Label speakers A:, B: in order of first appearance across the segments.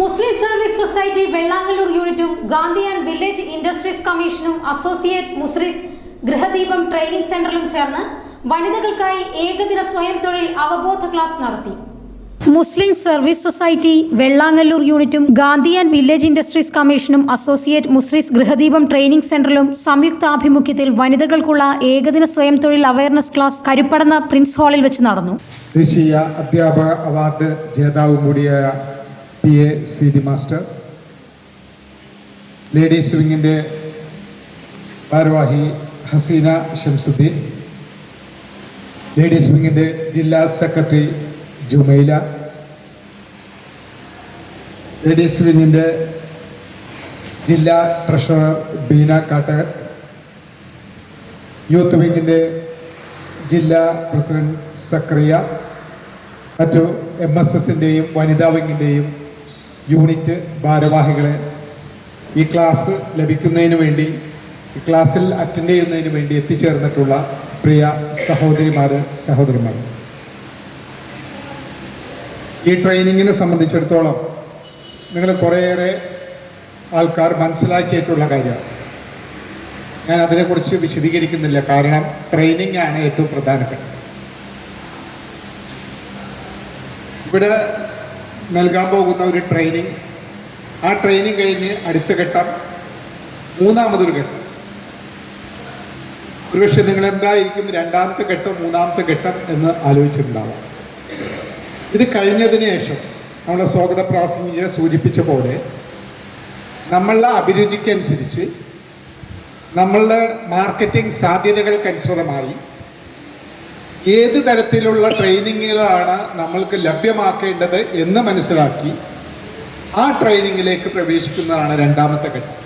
A: മുസ്ലിം service society Vellangallur യൂണിറ്റും Gandhi and village industries കമ്മീഷനും associate മുസ്ലിസ് Grihadeepam training സെന്ററിലും ചേർന്ന് വനിതകൾക്കായി ഏകദിന സ്വയം തൊഴിൽ അവബോധ ക്ലാസ് നടത്തി. മുസ്ലിം സർവീസ് സൊസൈറ്റി വെള്ളാങ്ങല്ലൂർ യൂണിറ്റും ഗാന്ധി ആൻഡ് വില്ലേജ് ഇൻഡസ്ട്രീസ് കമ്മീഷനും അസോസിയേറ്റ് മുസ്ലിസ് ഗൃഹദീപം ട്രെയിനിംഗ് സെന്ററിലും സംയുക്താഭിമുഖ്യത്തിൽ വനിതകൾക്കുള്ള ഏകദിന സ്വയം തൊഴിൽ അവയർനെസ് ക്ലാസ് കരുപ്പടന്ന പ്രിൻസ് ഹാളിൽ വെച്ച് നടന്നു.
B: ദേശീയ അധ്യാപക അവാർഡ് ജേതാവും കൂടിയായ P A Seethi master ladies വിങ്ങിന്റെ ഭാരവാഹി ഹസീന ഷംസുദ്ദീൻ ലേഡീസ് വിങ്ങിന്റെ ജില്ലാ സെക്രട്ടറി ജുമൈല ലേഡീസ് വിങ്ങിന്റെ ജില്ലാ ട്രഷറർ ബീന കാട്ടകത്ത് യൂത്ത് വിങ്ങിന്റെ ജില്ലാ പ്രസിഡന്റ് സക്രിയ മറ്റു എം എസ് എസിന്റെയും വനിതാ വിങ്ങിന്റെയും യൂണിറ്റ് ഭാരവാഹികളെ ഈ ക്ലാസ് ലഭിക്കുന്നതിന് വേണ്ടി ഈ ക്ലാസ്സിൽ അറ്റൻഡ് ചെയ്യുന്നതിന് വേണ്ടി എത്തിച്ചേർന്നിട്ടുള്ള പ്രിയ സഹോദരിമാർ സഹോദരന്മാർ. ഈ ട്രെയിനിങ്ങിനെ സംബന്ധിച്ചിടത്തോളം നിങ്ങൾ കുറേയേറെ ആൾക്കാർ മനസ്സിലാക്കിയിട്ടുള്ള കാര്യമാണ്. ഞാൻ അതിനെക്കുറിച്ച് വിശദീകരിക്കുന്നില്ല. കാരണം ട്രെയിനിങ് ആണ് ഏറ്റവും പ്രധാനപ്പെട്ടത്. ഇവിടെ നൽകാൻ പോകുന്ന ഒരു ട്രെയിനിങ് ആ ട്രെയിനിങ് കഴിഞ്ഞ് അടുത്ത ഘട്ടം മൂന്നാമതൊരു ഘട്ടം. ഒരുപക്ഷെ നിങ്ങൾ എന്തായിരിക്കും രണ്ടാമത്തെ ഘട്ടം മൂന്നാമത്തെ ഘട്ടം എന്ന് ആലോചിച്ചിട്ടുണ്ടാവാം. ഇത് കഴിഞ്ഞതിന് ശേഷം നമ്മളെ സ്വാഗത പ്രാസംഗിക സൂചിപ്പിച്ച പോലെ നമ്മളുടെ അഭിരുചിക്കനുസരിച്ച് നമ്മളുടെ മാർക്കറ്റിംഗ് സാധ്യതകൾക്കനുസൃതമായി ഏത് തരത്തിലുള്ള ട്രെയിനിങ്ങുകളാണ് നമ്മൾക്ക് ലഭ്യമാക്കേണ്ടത് എന്ന് മനസ്സിലാക്കി ആ ട്രെയിനിങ്ങിലേക്ക് പ്രവേശിക്കുന്നതാണ് രണ്ടാമത്തെ ഘട്ടം.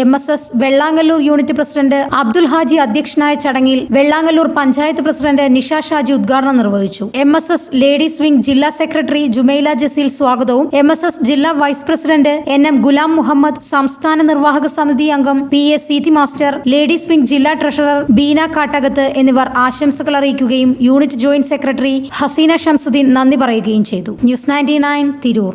A: M S S Vellangallur unit president Abdul Haji അധ്യക്ഷനായ ചടങ്ങിൽ വെള്ളാങ്ങല്ലൂർ പഞ്ചായത്ത് പ്രസിഡന്റ് നിഷ ഷാജി ഉദ്ഘാടനം നിർവഹിച്ചു. M S S ladies wing ജില്ലാ സെക്രട്ടറി ജുമൈല ജസീൽ സ്വാഗതവും. എം എസ് എസ് ജില്ലാ vice president N M Gulam Muhammad സംസ്ഥാന നിർവാഹക സമിതി അംഗം P S Seethi master ladies wing ജില്ലാ ട്രഷറർ ബീന കാട്ടകത്ത് എന്നിവർ ആശംസകൾ അറിയിക്കുകയും unit joint secretary Haseena Shamsuddin നന്ദി പറയുകയും ചെയ്തു. News ninety nine Tirur.